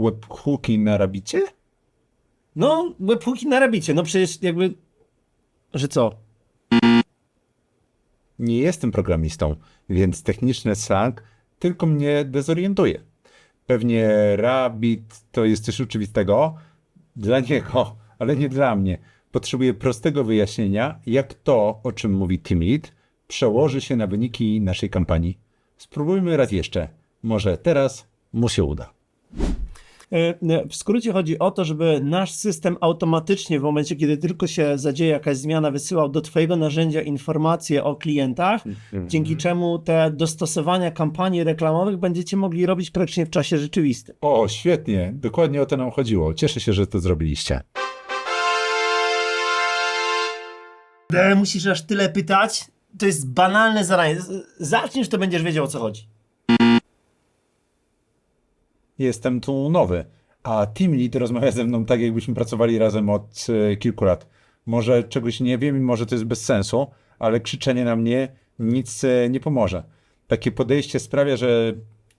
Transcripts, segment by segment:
webhooki na rabicie? No, webhooki na rabicie, no przecież jakby... Że co? Nie jestem programistą, więc techniczny slang tylko mnie dezorientuje. Pewnie Rabbit to jest coś oczywistego dla niego, ale nie dla mnie. Potrzebuję prostego wyjaśnienia, jak to, o czym mówi Lead, przełoży się na wyniki naszej kampanii. Spróbujmy raz jeszcze. Może teraz mu się uda. E, W skrócie chodzi o to, żeby nasz system automatycznie w momencie, kiedy tylko się zadzieje jakaś zmiana, wysyłał do Twojego narzędzia informacje o klientach, dzięki czemu te dostosowania kampanii reklamowych będziecie mogli robić praktycznie w czasie rzeczywistym. O, świetnie. Dokładnie o to nam chodziło. Cieszę się, że to zrobiliście. Musisz aż tyle pytać? To jest banalne zadanie. Zaczniesz, to będziesz wiedział o co chodzi. Jestem tu nowy, a Team Lead rozmawia ze mną tak, jakbyśmy pracowali razem od e, kilku lat. Może czegoś nie wiem i może to jest bez sensu, ale krzyczenie na mnie nic e, nie pomoże. Takie podejście sprawia, że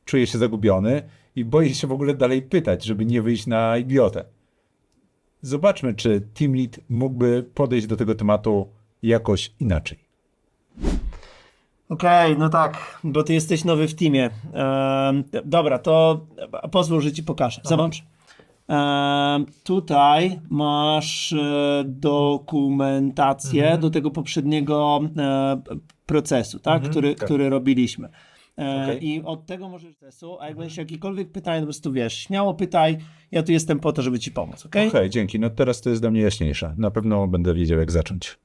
czuję się zagubiony i boję się w ogóle dalej pytać, żeby nie wyjść na idiotę. Zobaczmy, czy Team Lead mógłby podejść do tego tematu jakoś inaczej. Okej, no tak, bo ty jesteś nowy w teamie. Ehm, dobra, to pozwól, że ci pokażę. Zobacz. Ehm, tutaj masz e, dokumentację do tego poprzedniego e, procesu, tak? który, tak. który robiliśmy. E, Okej. I od tego możesz procesu, a jak będziesz jakiekolwiek pytania, to po prostu wiesz, śmiało pytaj. Ja tu jestem po to, żeby ci pomóc, okej? Okej, dzięki. No teraz to jest dla mnie jaśniejsze. Na pewno będę wiedział, jak zacząć.